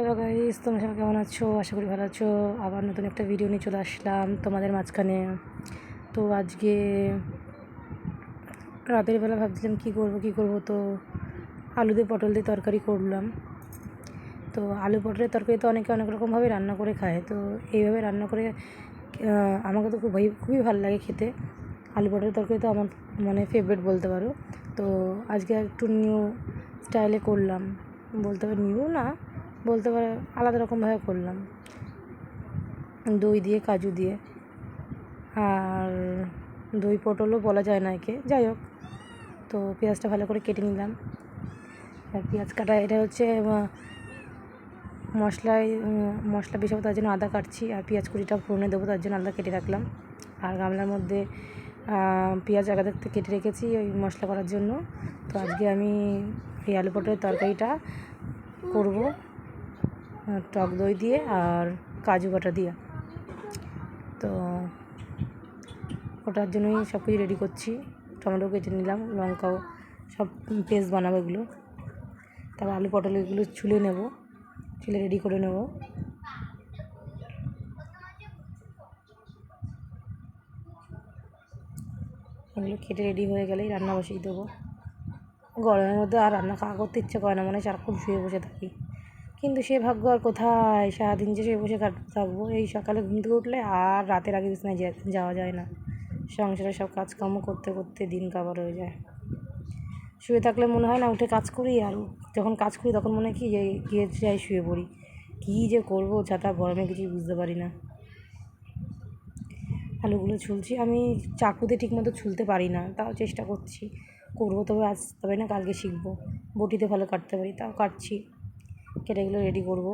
Hello guys তোমরা সবাই কেমন আছো? আশা করি ভালো আছো। আবার নতুন একটা ভিডিও নিয়ে চলে আসলাম তোমাদের মাঝখানে। তো আজকে রাতের বেলা ভাবছিলাম কী করব কী করব তো আলু দিয়ে পটল দিয়ে তরকারি করলাম। তো আলু পটলের তরকারি তো অনেকে অনেক রকমভাবে রান্না করে খায়। তো এইভাবে রান্না করে আমাকে তো খুবই খুবই ভালো লাগে খেতে। আলু পটলের তরকারি তো আমার মানে ফেভারিট বলতে পারো। তো আজকে একটু নিউ স্টাইলে করলাম। বলতে পারো নিউ না বলতে পারো আলাদা রকমভাবে করলাম। দই দিয়ে, কাজু দিয়ে। আর দই পটলও বলা যায় না একে। যাই হোক, তো পেঁয়াজটা ভালো করে কেটে নিলাম। আর পেঁয়াজ কাটা, এটা হচ্ছে মশলায় মশলা বেশাবো তার জন্য আদা কাটছি। আর পেঁয়াজ কুড়িটা ফোড়নে দেবো তার জন্য আলাদা কেটে রাখলাম। আর গামলার মধ্যে পেঁয়াজ আগে থাকতে কেটে রেখেছি ওই মশলা করার জন্য। তো আজকে আমি এই আলু পটলের তরকারিটা করব। টক দই দিয়ে আর কাজু বাটা দিয়ে। তো ওটার জন্যই সব কিছু রেডি করছি। টমেটো কেটে নিলাম, লঙ্কাও সব পেস্ট বানাবো এগুলো। তারপর আলু পটল এগুলো ছুলে নেব, ছুলে রেডি করে নেব। এগুলো কেটে রেডি হয়ে গেলেই রান্না বসিয়ে দেবো। গরমের মধ্যে আর রান্না খাওয়া করতে ইচ্ছে করে না, মনে সারাক্ষণ শুয়ে বসে থাকি। কিন্তু সে ভাগ্য আর কোথায়? সারাদিন যে সে বসে থাকব, এই সকালে ঘুম থেকে উঠলে আর রাতের আগে বিছনায় যাওয়া যায় না। সংসারে সব কাজকর্ম করতে করতে দিন কাবার হয়ে যায়। শুয়ে থাকলে মনে হয় না, উঠে কাজ করি আর যখন কাজ করি তখন মনে হয় কি যে, গিয়ে যাই শুয়ে পড়ি। কী যে করব ছাতা, গরমে কিছুই বুঝতে পারি না। আলুগুলো ছুলছি। আমি চাকুতে ঠিকমতো ছুলতে পারি না, তাও চেষ্টা করছি। করব তবে আজ, তবে না কালকে শিখব। বটিতে ভালো কাটতে পারি, তাও কাটছি। কেটে এগুলো রেডি করব।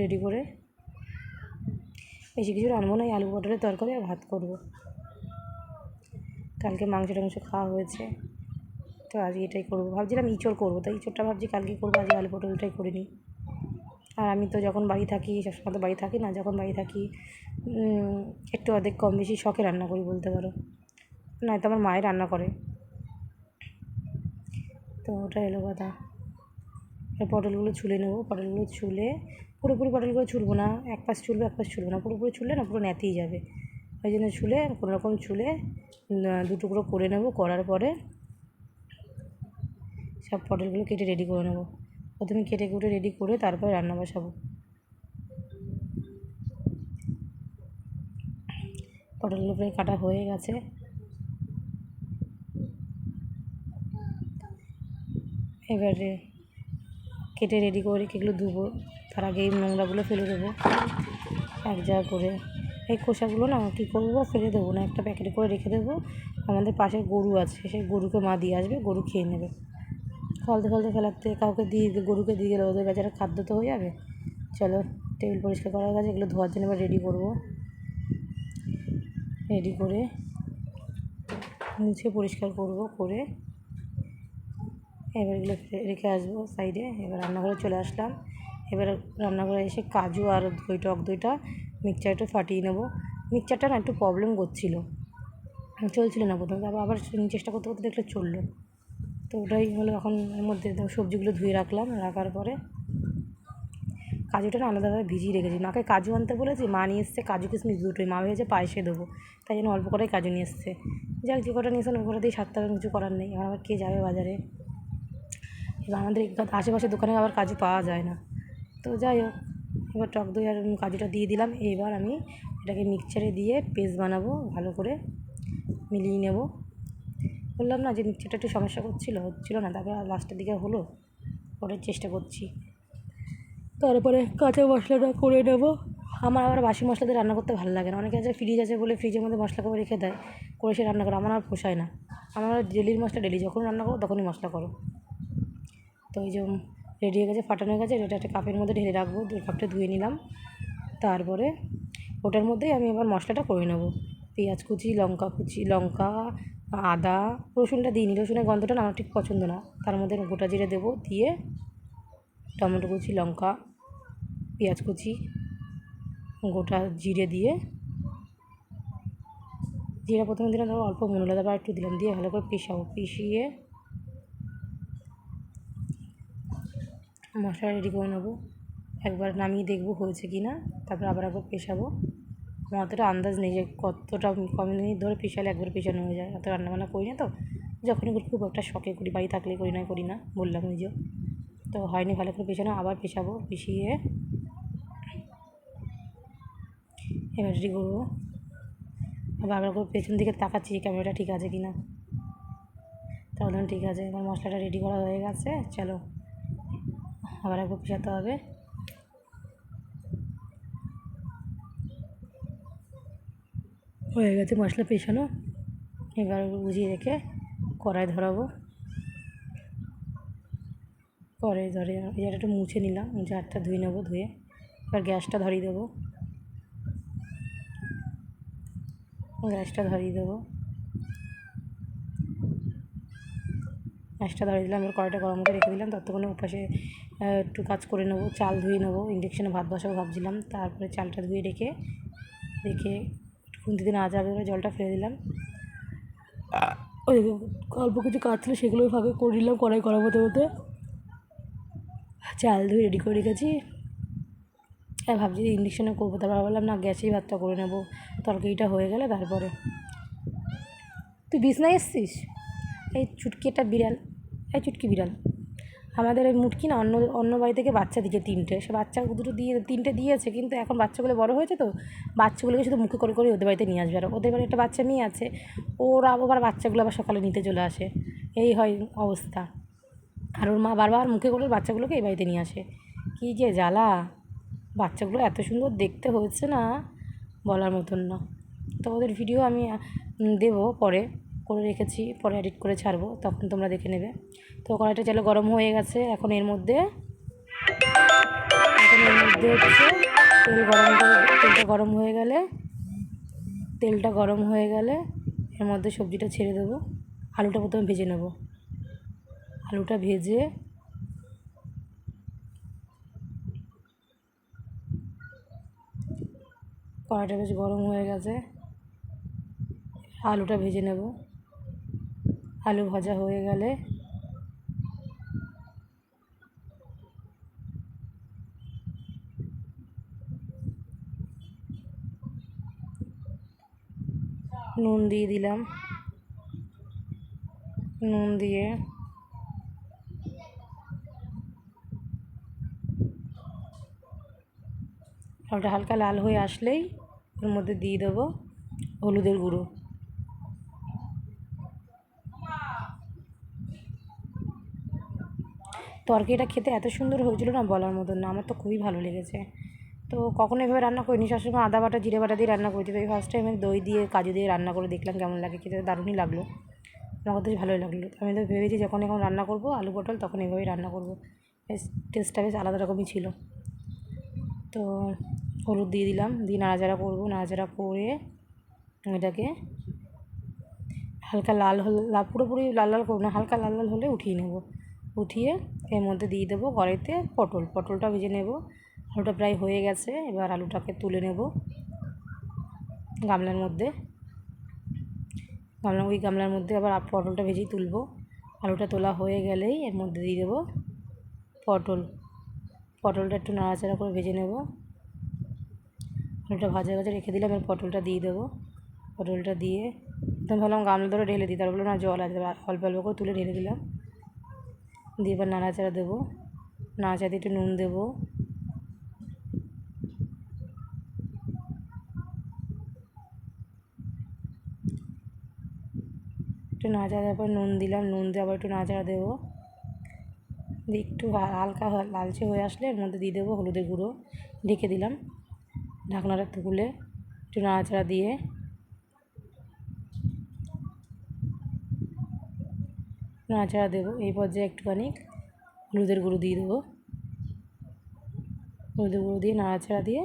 রেডি করে বেশি কিছু রানবো না আলু পটলের তরকারি আর ভাত করব। কালকে মাংস টাংস খাওয়া হয়েছে, তো আজকে এটাই করব। ভাবছিলাম ইঁচড় করব, তাই ইঁচড়টা ভাবছি কালকে করব, আজকে আলু পটলটাই করে নিই। আর আমি তো যখন বাড়ি থাকি, সবসময় তো বাড়ি থাকি না, যখন বাড়ি থাকি একটু অর্ধেক কম বেশি শখে রান্না করি বলতে পারো। নয়তো আমার মায়ের রান্না করে। তো ওটা এলো কথা। পটলগুলো ছুলে নেব। পটলগুলো ছুলে পুরোপুরি পটলগুলো ছুলবো না। এক পাশ ছুলবো, এক পাশ ছুলবো না। পুরোপুরি ছুললে না পুরো নেতেই যাবে। ওই জন্য ছুলে কোনো রকম ছুলে দু টুকরো করে নেব করার পরে সব পটলগুলো কেটে রেডি করে নেব। প্রথমে কেটে কুটে রেডি করে তারপরে রান্না বসাবো। পটলগুলো প্রায় কাটা হয়ে গেছে। এবারে কেটে রেডি করে এগুলো ধুবো। তার আগে এই নোংরাগুলো ফেলে দেবো। এক জায়গা করে। এই খোসাগুলো না কী করব? ফেলে দেবো না। একটা প্যাকেটে করে রেখে দেবো। আমাদের পাশে গরু আছে। সেই গরুকে মা দিয়ে আসবে, গরু খেয়ে নেবে। ফলতে ফলতে ফেলাতে কাউকে দিয়ে গরুকে দিয়ে গেলে ওদের বেচারা খাদ্য তো হয়ে যাবে। চলো টেবিল পরিষ্কার করার গেছে। এগুলো ধোয়ার জন্য এবার রেডি করব। রেডি করে মুছে পরিষ্কার করব, করে এবার এগুলো রেখে আসব সাইডে এবার রান্নাঘরে চলে আসলাম। এবার রান্নাঘরে এসে কাজু আর দই টক দইটা মিক্সচারটা ফাটিয়ে নেব। মিক্সচারটা না একটু প্রবলেম করছিল। চলছিল না প্রথমে। তারপর আবার চেষ্টা করতে করতে দেখলে চলল। তো ওটাই হলো এখন এর মধ্যে সবজিগুলো ধুয়ে রাখলাম রাখার পরে। কাজুটা না আলাদাভাবে ভিজিয়ে রেখেছি। মাকে কাজু আনতে বলেছি, মা নিয়ে এসছে কাজু কিশমিশ দুটোই। মা ভেবেছে পায়েসে দেবো। তাই জন্য অল্প করেই কাজু নিয়ে এসছে। যাক, যে কটা নিয়েছেন ওই কটা দিয়ে সারতে হবে, কিছু করার নেই। আর আবার কে যাবে বাজারে? এবার আমাদের আশেপাশে দোকানে আবার কাজু পাওয়া যায় না। তো যাই হোক, এবার টক দই আর কাজুটা দিয়ে দিলাম। এবার আমি এটাকে মিক্সচারে দিয়ে পেস্ট বানাবো, ভালো করে মিলিয়ে নেব। বললাম না যে মিক্সচারটা একটু সমস্যা করছিল, হচ্ছিল না, তারপর লাস্টের দিকে হলো ওটার চেষ্টা করছি। তারপরে কাঁচা মশলাটা করে নেব। আমার আবার বাসি মশলা দিয়ে রান্না করতে ভালো লাগে না। অনেকে আছে ফ্রিজ আছে বলে ফ্রিজের মধ্যে মশলা করে রেখে দেয়, করে সে রান্না করে, আমার আর পোষায় না। আমার ডেলির মশলা ডেলি যখন রান্না করো, তখনই মশলা করো। তো ওই যে রেডি হয়ে গেছে, ফাটানো হয়ে গেছে, এটা একটা কাপের মধ্যে ঢেলে রাখব, দুই কাপটা ধুয়ে নিলাম। তারপরে ওটার মধ্যেই আমি এবার মশলাটা করে নেব। পেঁয়াজ কুচি, লঙ্কা কুচি, লঙ্কা, আদা, রসুনটা দিইনি রসুনের গন্ধটা আমার ঠিক পছন্দ না। তার মধ্যে গোটা জিরে দেবো, দিয়ে টমেটো কুচি, লঙ্কা, পেঁয়াজ কুচি, গোটা জিরে দিয়ে জিরা প্রথমে দিলাম তারপর অল্প মনে তারপর একটু দিলাম, দিয়ে ভালো করে পিসাবো পিষিয়ে মশলা রেডি করে নেব। একবার নামিয়ে দেখব হয়েছে কি না তারপর আবার একবার পেশাবো। আমার অতটা আন্দাজ নেই যে কতটা কম মিনিট ধরে পেশালে একবার পেশানো হয়ে যায়, অত রান্নাবান্না করি না তো। যখনই করি খুব একটা শখে করি, বাড়ি থাকলে করি না করি না, বললাম নিজেও। তো হয়নি ভালো করে পেছানো আবার পেশাবো, পিষিয়ে এবার রেডি করব। আবার আবার করে পেছন দিকে তাকাচ্ছি ক্যামেরাটা ঠিক আছে কি না তাহলে ঠিক আছে, এবার মশলাটা রেডি করা হয়ে গেছে, চলো। আবার একবার পেশাতে হবে। হয়ে গেছে মশলা পেছানো। এবার বুঝিয়ে রেখে কড়াই ধরাবো। কড়াই ধরে একটু মুছে নিলাম হাতটা ধুয়ে নেব ধুয়ে। এবার গ্যাসটা ধরিয়ে দেবো। গ্যাসটা ধরিয়ে দেবো। গ্যাসটা ধরিয়ে দিলাম, এবার কড়াইটা গরম করে রেখে দিলাম। ততক্ষণে উপাসে একটু কাজ করে নেব, চাল ধুয়ে নেব। ইন্ডাকশানে ভাত বসাবো ভাবছিলাম। তারপরে চালটা ধুয়ে রেখে রেখে খুন্তি দিন আজ আগে জলটা ফেলে দিলাম। ওই অল্প কিছু কাজ ছিল সেগুলো ফাঁকে করে নিলাম কড়াই করা হতে হতে। চাল ধুয়ে রেডি করে রেখেছি। আর ভাবছি ইন্ডাকশানে করব। তারপর ভাবলাম, না, গ্যাসেই ভাতটা করে নেব। তরকারিটা হয়ে গেলে তারপরে। তুই বিছনায় এসছিস? এই চুটকি একটা বিড়াল, এই চুটকি বিড়াল। আমাদের ওই মুটকি না অন্য অন্য বাড়ি থেকে বাচ্চা দিয়েছে তিনটে। সে বাচ্চা দুটো দিয়ে, তিনটে দিয়েছে, কিন্তু এখন বাচ্চাগুলো বড় হয়েছে তো, বাচ্চাগুলোকে শুধু মুখে করে করে ওদের বাড়িতে নিয়ে আসবে। আর ওদের বাড়ি একটা বাচ্চা মেয়ে আছে, ওরা আবার বাচ্চাগুলো আবার সকালে নিতে চলে আসে। এই হয় অবস্থা। আর ওর মা বারবার মুখে করে বাচ্চাগুলোকে এই বাড়িতে নিয়ে আসে। কী যে জ্বালা। বাচ্চাগুলো এত সুন্দর দেখতে হয়েছে না, বলার মতন না। তো ওদের ভিডিও আমি দেবো পরে। করে রেখেছি, পরে এডিট করে ছাড়বো, তখন তোমরা দেখে নেবে। তো কড়াইটা চালে গরম হয়ে গেছে, এখন এর মধ্যে, এখন এর মধ্যে হচ্ছে তেল গরম তেলটা গরম হয়ে গেলে, তেলটা গরম হয়ে গেলে এর মধ্যে সবজিটা ছেড়ে দেবো, আলুটা প্রথমে ভেজে নেব। আলুটা ভেজে কড়াইটা বেশ গরম হয়ে গেছে, আলুটা ভেজে নেব। আলু ভাজা হয়ে গেলে। নুন দিয়ে দিলাম। নুন দিয়ে আলুটা হালকা লাল হয়ে আসলেই ওর মধ্যে দিয়ে দেবো হলুদের গুঁড়ো। তরকারিটা খেতে এত সুন্দর হয়েছিল না বলার মতন না, আমার তো খুবই ভালো লেগেছে। তো কখনো এভাবে রান্না করিনি, সবসময় আদা বাটা, জিরে বাটা দিয়ে রান্না করেছি। তো এই ফার্স্ট টাইম দই দিয়ে, কাজু দিয়ে রান্না করে দেখলাম কেমন লাগে, খেতে দারুণই লাগল। আমার কাছে ভালোই লাগল। আমি তো ভেবেছি যখন এখন রান্না করব, আলু পটল, তখন এভাবেই রান্না করব। বেশ টেস্টটা বেশ আলাদা রকমই ছিল। তো হলুদ দিয়ে দিলাম, দিয়ে নাড়াচাড়া করব। নাড়াচাড়া করে এটাকে হালকা লাল হলে পুরোপুরি লাল লাল করব না, হালকা লাল লাল হলে উঠিয়ে নেব। উঠিয়ে এর মধ্যে দিয়ে দেবো কড়াইতে পটল। পটলটা ভেজে নেব। আলুটা প্রায় হয়ে গেছে। এবার আলুটাকে তুলে নেব গামলার মধ্যে। গামলা ওই গামলার মধ্যে আবার পটলটা ভেজেই তুলবো। আলুটা তোলা হয়ে গেলেই এর মধ্যে দিয়ে দেবো পটল। পটলটা একটু নাড়াচাড়া করে ভেজে নেব। আলুটা ভাজা ভাজা রেখে দিলাম। এবার পটলটা দিয়ে দেবো। পটলটা দিয়ে তখন ভাবলাম গামলা ধরে ঢেলে দিই তারপর না জল আছে। অল্প অল্প করে তুলে ঢেলে দিলাম। দিয়ে এবার নাড়াচাড়া দেবো। নাড়াচাড়া দিয়ে একটু নুন দেবো। একটু নাড়াচাড়া দেওয়ার পর নুন দিলাম। নুন দিয়ে আবার একটু নাড়াচাড়া দেবো। দিয়ে একটু হালকা লালচে হয়ে আসলে এর মধ্যে দিয়ে দেবো হলুদের গুঁড়ো। ঢেকে দিলাম ঢাকনাটা তুলে একটু নাড়াচাড়া দিয়ে নাড়াচাড়া দেবো। এই পর্যায়ে একটুখানি হলুদের গুঁড়ো দিয়ে দেবো। হলুদের গুঁড়ো দিয়ে নাড়াচাড়া দিয়ে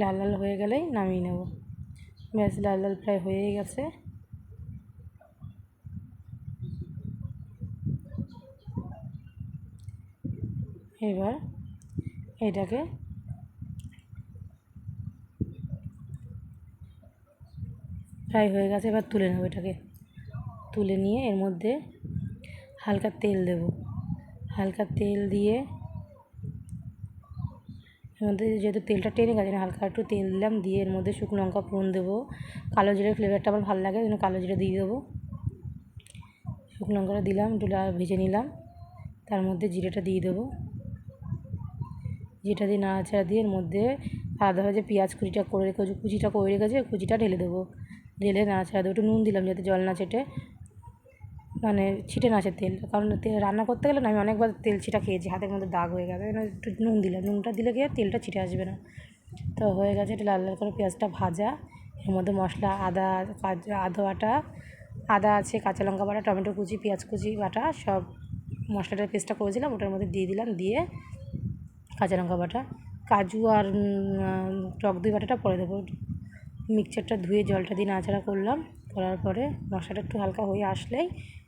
লাল লাল হয়ে গেলেই নামিয়ে নেব। ব্যাস, লাল লাল প্রায় হয়েই গেছে। এবার এটাকে ফ্রাই হয়ে গেছে, এবার তুলে নেব এটাকে। তুলে নিয়ে এর মধ্যে হালকা তেল দেবো। হালকা তেল দিয়ে এর মধ্যে যেহেতু তেলটা টেনে গেছে হালকা একটু তেল দিলাম, দিয়ে এর মধ্যে শুকনো লঙ্কা ফোড়ন দেবো। কালো জিরের ফ্লেভারটা আমার ভালো লাগে জন্য কালো জিরে দিয়ে দেবো। শুকনো লঙ্কাটা দিলাম, একটু ভেজে নিলাম। তার মধ্যে জিরেটা দিয়ে দেবো। জিরেটা দিয়ে নাড়াচাড়া দিয়ে এর মধ্যে আলাদাভাবে যে পেঁয়াজ কুচিটা করে রেখেছি, কুচিটা করে রেখেছে কুচিটা ঢেলে দেবো। ঢেলে নাড়াচাড়া দেবো একটু নুন দিলাম যাতে জল না ছেটে। মানে ছিটে না তেল, কারণ তেল রান্না করতে গেলে না আমি অনেকবার তেল ছিটা খেয়েছি, হাতের মধ্যে দাগ হয়ে গেছে একটু নুন দিলাম, নুনটা দিলে গিয়ে তেলটা ছিটে আসবে না। তো হয়ে গেছে একটু লাল লাল করে পেঁয়াজটা ভাজা, এর মধ্যে মশলা, আদা আদা বাটা, আদা আছে, কাঁচা লঙ্কা বাটা, টমেটো কুচি, পেঁয়াজ কুচি, বাটা, সব মশলাটার পেস্টটা করেছিলাম, ওটার মধ্যে দিয়ে দিলাম, দিয়ে কাঁচা লঙ্কা বাটা, কাজু আর টক দই বাটাটা পরে দেবো। মিক্সচারটা ধুয়ে জলটা দিয়ে নাড়াচাড়া করলাম। করার পরে মশলাটা একটু হালকা হয়ে আসলেই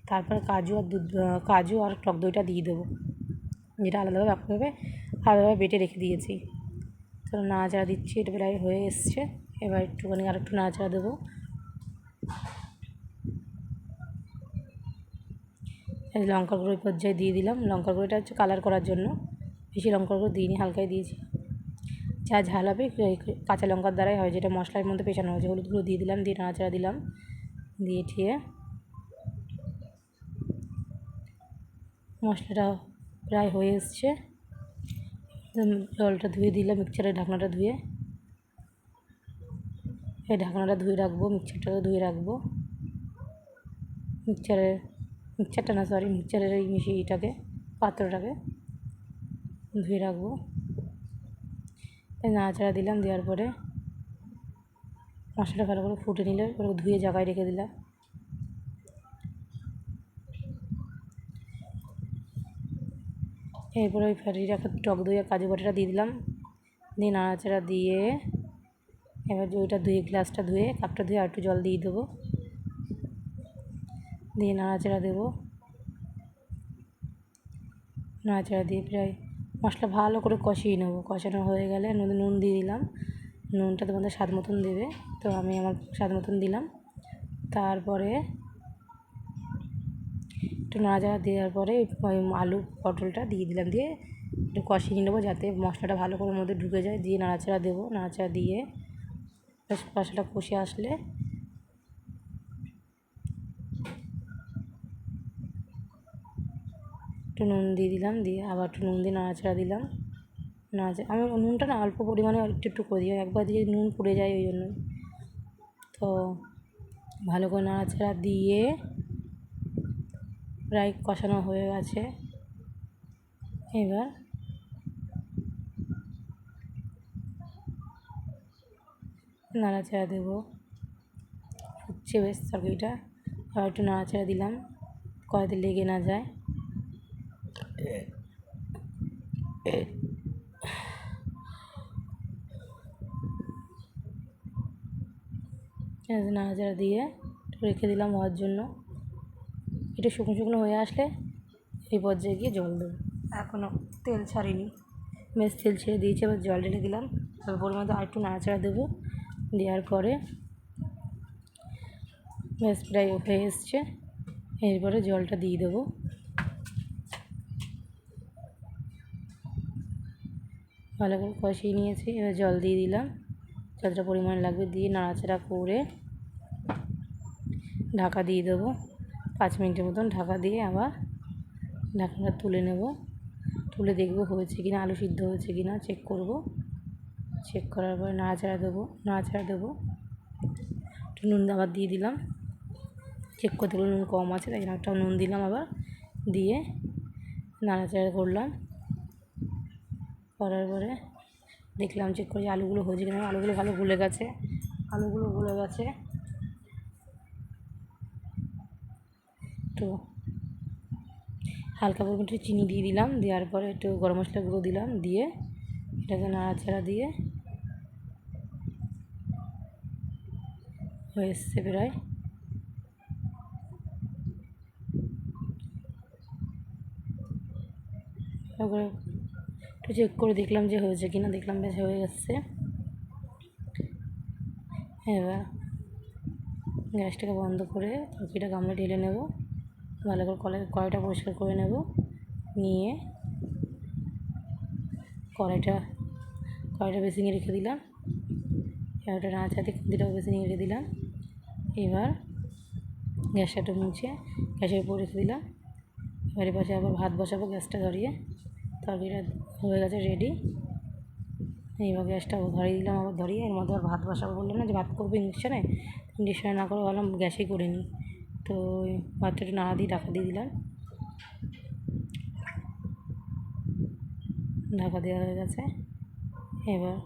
তারপর কাজু আর দুধ কাজু আর টক দইটা দিয়ে দেবো। যেটা আলাদাভাবে একভাবে আলাদাভাবে বেটে রেখে দিয়েছি। তো নাড়াচাড়া দিচ্ছি, এটা প্রায় হয়ে এসছে। এবার একটুখানি আর একটু নাড়াচাড়া দেবো। লঙ্কার গুঁড়ো পর্যায়ে দিয়ে দিলাম। লঙ্কার গুঁড়োটা হচ্ছে কালার করার জন্য। বেশি লঙ্কার গুঁড়ো দিইনি, হালকাই দিয়েছি। যা ঝাল হবে কাঁচা লঙ্কার দ্বারাই হয়, যেটা মশলার মধ্যে পেছানো হয়েছে। হলুদ গুঁড়ো দিয়ে দিলাম, দিয়ে নাড়াচাড়া দিলাম, দিয়ে ঠিয়ে মশলাটা প্রায় হয়ে এসছে। জলটা ধুয়ে দিলাম, মিক্সচারের ঢাকনাটা ধুয়ে। এই ঢাকনাটা ধুয়ে রাখব, মিক্সচারটাও ধুয়ে রাখব। মিক্সচারের মিক্সারটা না সরি মিক্সারের এই মিশিয়েটাকে পাত্রটাকে ধুয়ে রাখব। নাড়াচাড়া দিলাম, দেওয়ার পরে মশলাটা ভালো করে ফুটে নিলে ওগুলো ধুয়ে জায়গায় রেখে দিলাম। এরপরে ওই ফ্যাটি একটা টক দই আর কাজু বাটাটা দিয়ে দিলাম। দিয়ে নাড়াচাড়া দিয়ে এবার ওইটা ধুয়ে গ্লাসটা ধুয়ে, কাপটা ধুয়ে আর একটু জল দিয়ে দেবো। দিয়ে নাড়াচাড়া দেবো। নাড়াচাড়া দিয়ে প্রায় মশলা ভালো করে কষিয়ে নেব। কষানো হয়ে গেলে মধ্যে নুন দিয়ে দিলাম। নুনটা তোমাদের স্বাদ মতন দেবে। তো আমি আমার স্বাদ মতন দিলাম। তারপরে একটু নাড়াচাড়া দেওয়ার পরে ওই আলু পটলটা দিয়ে দিলাম। দিয়ে একটু কষিয়ে নেব যাতে মশলাটা ভালো করে মধ্যে ঢুকে যায়। দিয়ে নাড়াচাড়া দেবো। নাড়াচাড়া দিয়ে মশলাটা কষে আসলে একটু নুন দিয়ে দিলাম, দিয়ে আবার একটু নুন দিয়ে নাড়াচাড়া দিলাম। নাড়াচাড়া আমি নুনটা না অল্প পরিমাণে একটু একটু করে করি একবার দিয়ে নুন পড়ে যায় ওই জন্য তো ভালো করে নাড়াচাড়া দিয়ে প্রায় কষানো হয়ে গেছে। এবার নাড়াচাড়া দেবো। ফুটছে বেশ তরকারিটা। আবার একটু নাড়াচাড়া দিলাম, কড়াইতে লেগে না যায়। নাড়াচাড়া দিয়ে একটু রেখে দিলাম হওয়ার জন্য। একটু শুকনো শুকনো হয়ে আসলে এই পর্যায়ে গিয়ে জল দেবো। এখনও তেল ছাড়িনি। বেশ তেল ছেড়ে দিয়েছি, এবার জল ঢেলে দিলাম। তারপর পরিমাণে আর একটু নাড়াচাড়া দেবো। দেওয়ার পরে বেশ প্রায় হয়ে এসছে। এরপরে জলটা দিয়ে দেবো। ভালো করে কষিয়ে নিয়েছি, এবার জল দিয়ে দিলাম। যতটা পরিমাণ লাগবে দিয়ে নাড়াচাড়া করে ঢাকা দিয়ে দেবো। পাঁচ মিনিটের মতন ঢাকা দিয়ে আবার ঢাকনাটা তুলে নেব। তুলে দেখব হয়েছে কি না আলু সিদ্ধ হয়েছে কি না চেক করব। চেক করার পরে নাড়াচাড়া দেবো নাড়াচাড়া দেবো। একটু নুন আবার দিয়ে দিলাম। চেক করতে গেলে নুন কম আছে, তাই জন্য একটা নুন দিলাম আবার। দিয়ে নাড়াচাড়া করলাম। করার পরে দেখলাম চেক করে আলুগুলো হয়েছে কিনা, আলুগুলো ভালো গুলে গেছে। আলুগুলো গুলে গেছে। তো হালকা পরিমাণ একটু চিনি দিয়ে দিলাম, দেওয়ার পরে একটু গরম মশলা গুঁড়ো দিলাম, দিয়ে এটাকে নাড়াচাড়া দিয়ে হয়ে এসছে প্রায়। একটু চেক করে দেখলাম যে হয়েছে কিনা, দেখলাম বেশ হয়ে গেছে। এবার গ্যাসটাকে বন্ধ করে তরকারিটা গামলা ঢেলে নেব। ভালো করে কলাই কড়াইটা পরিষ্কার করে নেব। নিয়ে কড়াইটা কড়াইটা বেসিংয়ে রেখে দিলাম। ওটা নাড়াচাড়াতে খুন্তিটাও বেসিংয়ে রেখে দিলাম। এবার গ্যাসটা মুছে গ্যাসের উপর রেখে দিলাম। এবার পাশে আবার ভাত বসাবো গ্যাসটা ধরিয়ে। তরকারিটা হয়ে গেছে রেডি এইবার গ্যাসটা ধরিয়ে দিলাম আবার ধরিয়ে। এর মধ্যে আবার ভাত বসাবো বললাম না যে ভাত করব ইন্ডাকশানে ইন্ডাকশানে না করে ভাবলাম গ্যাসেই করে নিই। তো একটু নাড়া দিয়ে ঢাকা দিয়ে দিলাম। ঢাকা দেওয়া হয়ে গেছে। এবার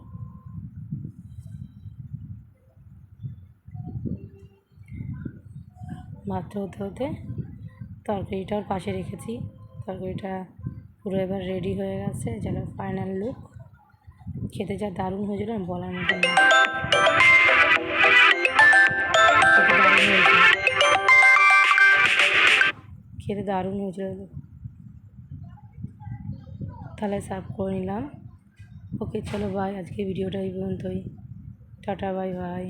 ভাতটা হতে হতে তরকারিটাও পাশে রেখেছি। তরকারিটা পুরো এবার রেডি হয়ে গেছে যেটা ফাইনাল লুক খেতে যা দারুণ হয়েছিল বলার মতো না। খেতে দারুণ হয়েছিল তাহলে সার্ভ করে নিলাম। ওকে, চলো বাই আজকে ভিডিওটা এই পর্যন্তই। Tata bye bye